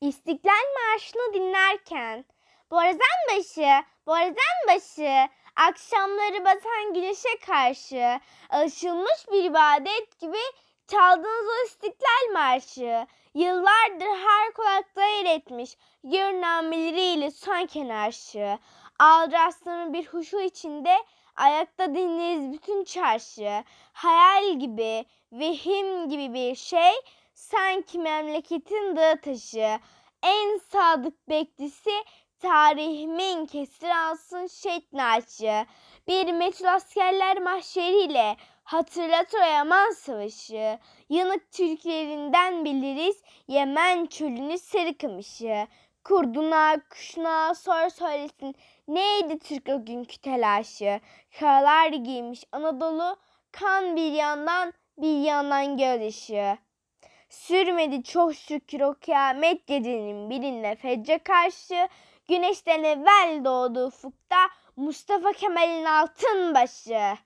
İstiklal Marşı'nı dinlerken Borazanbaşı, Borazanbaşı akşamları batan güneşe karşı alışılmış bir ibadet gibi çaldığınız o İstiklal Marşı yıllardır her kulakta yer etmiş gürnameleriyle sanki arşı. Aldraslı bir huşu içinde ayakta dinleriz bütün çarşı. Hayal gibi, vehim gibi bir şey sanki memleketin dağı taşı. En sadık beklisi tarihimin kesir alsın şehit naçı. Bir meçhul askerler mahşeriyle hatırlat o Yaman Savaşı. Yanık Türklerinden biliriz Yemen çölünü sarı. Kurduna, kuşuna sor söylesin neydi Türk o günkü telaşı. Karalar giymiş Anadolu kan bir yandan bir yandan gözyaşı. Sürmedi çok şükür o kıyamet gecenin birinde fecre karşı. Güneşten evvel doğdu ufukta Mustafa Kemal'in altın başı.